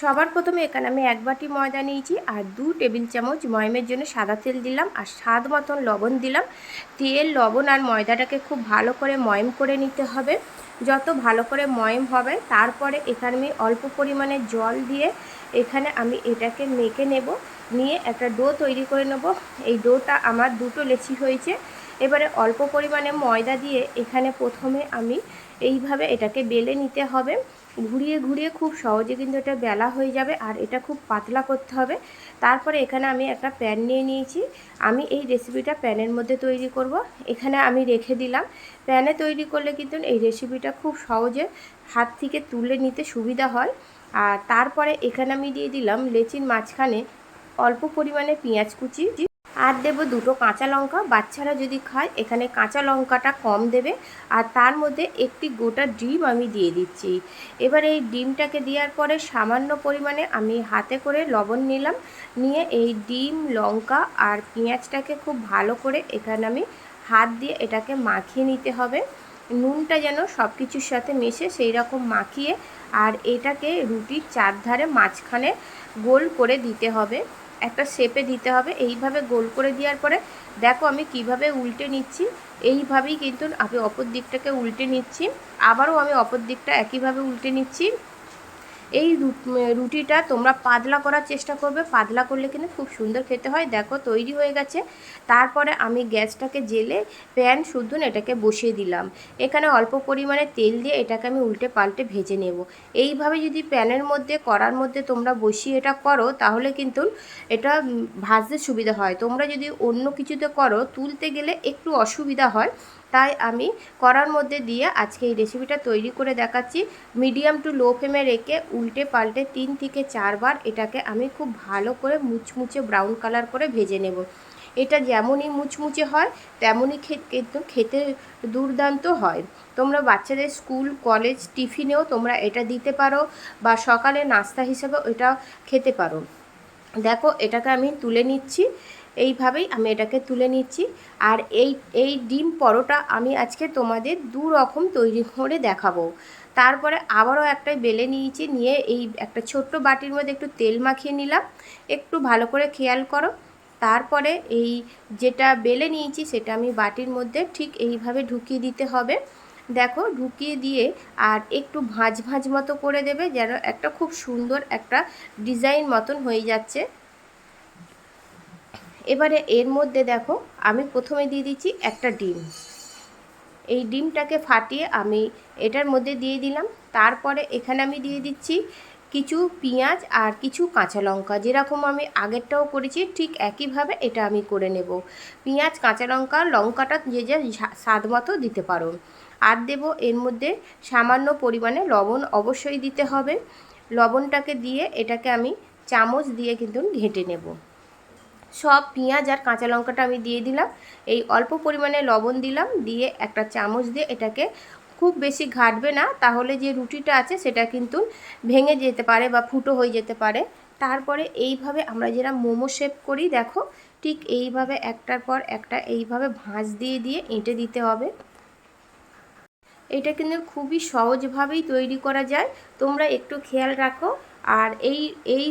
সবার প্রথমে এখানে আমি এক বাটি ময়দা নিয়েছি আর দু টেবিল চামচ ময়মের জন্য সাদা তেল দিলাম আর স্বাদ মতন লবণ দিলাম। তেল, লবণ আর ময়দাটাকে খুব ভালো করে ময়ম করে নিতে হবে। যত ভালো করে ময়ম হবে, তারপরে এখানে আমি অল্প পরিমাণে জল দিয়ে এখানে আমি এটাকে মেখে নেব। নিয়ে একটা ডো তৈরি করে নেব। এই ডোটা আমার দুটো লেচি হয়েছে। এবারে অল্প পরিমাণে ময়দা দিয়ে এখানে প্রথমে আমি এইভাবে এটাকে বেলে নিতে হবে। ঘুরিয়ে ঘুরিয়ে খুব সহজে কিন্তু এটা বেলা হয়ে যাবে আর এটা খুব পাতলা করতে হবে। তারপরে এখানে আমি একটা প্যান নিয়ে নিয়েছি। আমি এই রেসিপিটা প্যানের মধ্যে তৈরি করব। এখানে আমি রেখে দিলাম। প্যানে তৈরি করলে কিন্তু এই রেসিপিটা খুব সহজে হাত থেকে তুলে নিতে সুবিধা হয়। আর তারপরে এখানে আমি দিয়ে দিলাম লেচির মাঝখানে অল্প পরিমাণে পেঁয়াজ কুচি। আর দেবো দুটো কাঁচা লঙ্কা। বাচ্চারা যদি খায়, এখানে কাঁচা লঙ্কাটা কম দেবে আর তার মধ্যে একটি গোটা ডিম আমি দিয়ে দিচ্ছি। এবার এই ডিমটাকে দেওয়ার পরে সামান্য পরিমাণে আমি হাতে করে লবণ নিলাম। নিয়ে এই ডিম, লঙ্কা আর পেঁয়াজটাকে খুব ভালো করে এখানে আমি হাত দিয়ে এটাকে মাখিয়ে নিতে হবে। নুনটা যেন সব কিছুর সাথে মেশে সেই রকম মাখিয়ে আর এটাকে রুটির চারধারে মাঝখানে গোল করে দিতে হবে। একটা শেপে দিতে হবে। এইভাবে গোল করে দেওয়ার পরে দেখো আমি কীভাবে উল্টে নিচ্ছি। এইভাবেই কিন্তু আমি অপর দিকটাকে উল্টে নিচ্ছি। আবারও আমি অপর দিকটা একইভাবে উল্টে নিচ্ছি। এই রুটিটা তোমরা পাতলা করার চেষ্টা করবে। পাতলা করলে কিন্তু খুব সুন্দর খেতে হয়। দেখো, তৈরি হয়ে গেছে। তারপরে আমি গ্যাসটাকে জেলে প্যান শুদ্ধ এটাকে বসিয়ে দিলাম। এখানে অল্প পরিমাণে তেল দিয়ে এটাকে আমি উল্টে পাল্টে ভেজে নেব। এইভাবে যদি প্যানের মধ্যে করার মধ্যে তোমরা বসিয়ে এটা করো, তাহলে কিন্তু এটা ভাজতে সুবিধা হয়। তোমরা যদি অন্য কিছুতে করো, তুলতে গেলে একটু অসুবিধা হয়। তাই আমি করার মধ্যে দিয়ে আজকে এই রেসিপিটা তৈরি করে দেখাচ্ছি। মিডিয়াম টু লো ফ্লেমে রেখে উল্টে পাল্টে তিন থেকে চারবার এটাকে আমি খুব ভালো করে মুচমুচে ব্রাউন কালার করে ভেজে নেব। এটা যেমনই মুচমুচে হয়, তেমনই কিন্তু খেতে দুর্দান্ত হয়। তোমরা বাচ্চাদের স্কুল কলেজ টিফিনেও তোমরা এটা দিতে পারো বা সকালে নাস্তা হিসেবে এটা খেতে পারো। দেখো, এটাকে আমি তুলে নিচ্ছি। এইভাবেই আমি এটাকে তুলে নিচ্ছি। আর এই এই ডিম পরোটা আমি আজকে তোমাদের দু রকম তৈরি করে দেখাবো। তারপরে আবারও একটা বেলে নিয়েছি, নিয়ে এই একটা ছোট্ট বাটির মধ্যে একটু তেল মাখিয়ে নিলাম। একটু ভালো করে খেয়াল করো। তারপরে এই যেটা বেলে নিয়েছি সেটা আমি বাটির মধ্যে ঠিক এইভাবে ঢুকিয়ে দিতে হবে। দেখো, ঢুকিয়ে দিয়ে আর একটু ভাঁজ ভাঁজ মতো করে দেবে যেন একটা খুব সুন্দর একটা ডিজাইন মতন হয়ে যাচ্ছে। এবারে এর মধ্যে দেখো, আমি প্রথমে দিয়ে দিচ্ছি একটা ডিম। এই ডিমটাকে ফাটিয়ে আমি এটার মধ্যে দিয়ে দিলাম। তারপরে এখানে আমি দিয়ে দিচ্ছি কিছু পেঁয়াজ আর কিছু কাঁচা লঙ্কা। যেরকম আমি আগেরটাও করেছি, ঠিক একইভাবে এটা আমি করে নেব। পেঁয়াজ, কাঁচা লঙ্কা, লঙ্কাটা যে যে স্বাদ মতো দিতে পারো। আর দেব এর মধ্যে সামান্য পরিমাণে লবণ অবশ্যই দিতে হবে। লবণটাকে দিয়ে এটাকে আমি চামচ দিয়ে কিন্তু ঘেঁটে নেব। সব পেঁয়াজ আর কাঁচা লঙ্কাটা আমি দিয়ে দিলাম। এই অল্প পরিমাণে লবণ দিলাম, দিয়ে একটা চামচ দিয়ে এটাকে খুব বেশি ঘাটবে না, তাহলে যে রুটিটা আছে সেটা কিন্তু ভেঙে যেতে পারে বা ফুটো হয়ে যেতে পারে। তারপরে এইভাবে আমরা যেটা মোমো শেপ করি, দেখো, ঠিক এইভাবে একটার পর একটা এইভাবে ভাঁজ দিয়ে দিয়ে এঁটে দিতে হবে। এটা কিন্তু খুবই সহজভাবেই তৈরি করা যায়। তোমরা একটু খেয়াল রাখো আর এই এই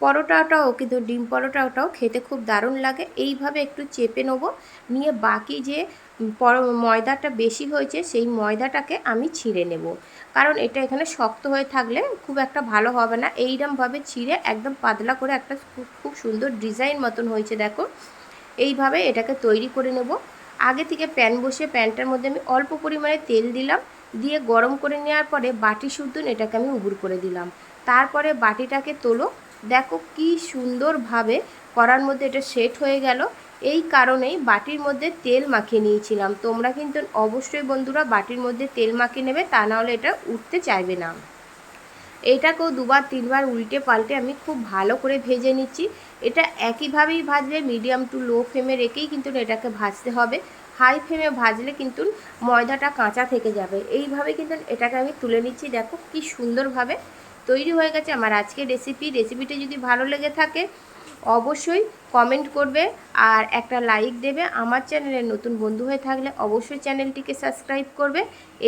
পরোটাটাও কিন্তু ডিম পরোটাটাও খেতে খুব দারুণ লাগে। এইভাবে একটু চেপে নেব। নিয়ে বাকি যে পর, ময়দাটা বেশি হয়েছে সেই ময়দাটাকে আমি ছিঁড়ে নেব। কারণ এটা এখানে শক্ত হয়ে থাকলে খুব একটা ভালো হবে না। এইরমভাবে ছিঁড়ে একদম পাতলা করে একটা খুব সুন্দর ডিজাইন মতন হয়েছে দেখো। এইভাবে এটাকে তৈরি করে নেব। আগে থেকে প্যান বসে প্যানটার মধ্যে আমি অল্প পরিমাণে তেল দিলাম। দিয়ে গরম করে নেওয়ার পরে বাটি শুদ্ধ এটাকে আমি উবুর করে দিলাম। তারপরে বাটিটাকে তোলো। দেখো কি সুন্দরভাবে করার মধ্যে এটা সেট হয়ে গেল। এই কারণেই বাটির মধ্যে তেল মাখিয়ে নিয়েছিলাম। তোমরা কিন্তু অবশ্যই বন্ধুরা বাটির মধ্যে তেল মাখিয়ে নেবে, তা নাহলে এটা উঠতে চাইবে না। এটাকেও দুবার, তিনবার উল্টে পাল্টে আমি খুব ভালো করে ভেজে নিচ্ছি। এটা একইভাবেই ভাজবে, মিডিয়াম টু লো ফ্লেমে রেখেই কিন্তু এটাকে ভাজতে হবে। হাই ফ্লেমে ভাজলে কিন্তু ময়দাটা কাঁচা থেকে যাবে। এইভাবে কিন্তু এটাকে আমি তুলে নিচ্ছি। দেখো কি সুন্দরভাবে তৈরি হয়ে গেছে। আমার আজকের রেসিপি রেসিপিটা যদি ভালো লেগে থাকে, অবশ্যই কমেন্ট করবে আর একটা লাইক দেবে। আমার চ্যানেলে নতুন বন্ধু হয়ে থাকলে অবশ্যই চ্যানেলটিকে সাবস্ক্রাইব করবে।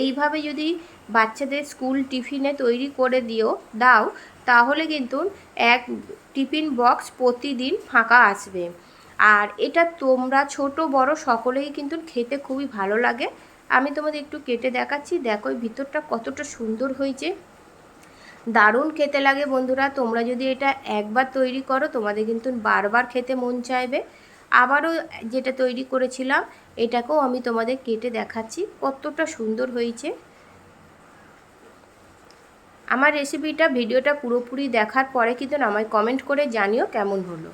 এইভাবে যদি বাচ্চাদের স্কুল টিফিনে তৈরি করে দিও, দাও, তাহলে কিন্তু এক টিফিন বক্স প্রতিদিন ফাঁকা আসবে। আর এটা তোমরা ছোট, বড় সকলেই কিন্তু খেতে খুবই ভালো লাগে। আমি তোমাদের একটু কেটে দেখাচ্ছি। দেখো ভিতরটা কতটা সুন্দর হয়েছে। দারুণ খেতে লাগে বন্ধুরা। তোমরা যদি এটা একবার তৈরি করো, তোমাদের কিন্তু বারবার খেতে মন চাইবে। আবারও যেটা তৈরি করেছিলাম, এটাকেও আমি তোমাদের কেটে দেখাচ্ছি, কতটা সুন্দর হয়েছে। আমার রেসিপিটা ভিডিওটা পুরোপুরি দেখার পরে কিন্তু আমায় কমেন্ট করে জানিও কেমন হলো।